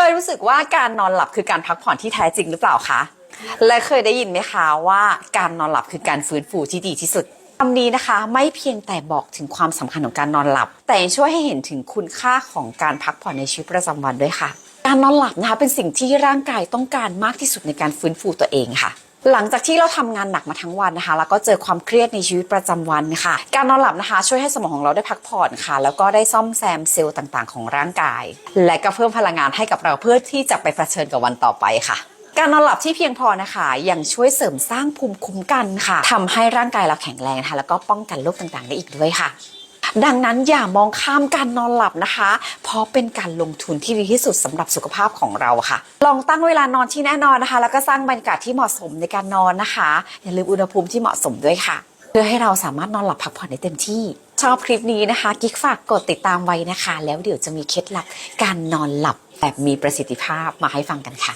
เคยรู้สึกว่าการนอนหลับคือการพักผ่อนที่แท้จริงหรือเปล่าคะ และเคยได้ยินไหมคะว่าการนอนหลับคือการฟื้นฟูที่ดีที่สุดคำนี้นะคะไม่เพียงแต่บอกถึงความสำคัญของการนอนหลับ แต่ยังช่วยให้เห็นถึงคุณค่าของการพักผ่อนในชีวิตประจำวันด้วยค่ะ การนอนหลับนะคะเป็นสิ่งที่ร่างกายต้องการมากที่สุดในการฟื้นฟูตัวเองค่ะ หลังจากที่เราทำงานหนักมาทั้งวันนะคะ แล้วก็เจอความเครียดในชีวิตประจำวันค่ะ การนอนหลับนะคะ ช่วยให้สมองของเราได้พักผ่อนค่ะ แล้วก็ได้ซ่อมแซมเซลล์ต่างๆ ของร่างกาย และก็เพิ่มพลังงานให้กับเราเพื่อที่จะไปเผชิญกับวันต่อไปค่ะการนอนหลับที่เพียงพอนะคะยังช่วยเสริมสร้างภูมิคุ้มกันค่ะทำให้ร่างกายเราแข็งแรงนะคะแล้วก็ป้องกันโรคต่างๆ ได้อีกด้วยค่ะ ดังนั้นอย่ามองข้ามการนอนหลับนะคะ เพราะเป็นการลงทุนที่ดีที่สุดสำหรับสุขภาพของเราค่ะ ลองตั้งเวลานอนที่แน่นอนนะคะ แล้วก็สร้างบรรยากาศที่เหมาะสมในการนอนนะคะ อย่าลืมอุณหภูมิที่เหมาะสมด้วยค่ะ เพื่อให้เราสามารถนอนหลับพักผ่อนได้เต็มที่ ชอบคลิปนี้นะคะกิ๊กฝากกดติดตามไว้นะคะ แล้วเดี๋ยวจะมีเคล็ดลับการนอนหลับแบบมีประสิทธิภาพมาให้ฟังกันค่ะ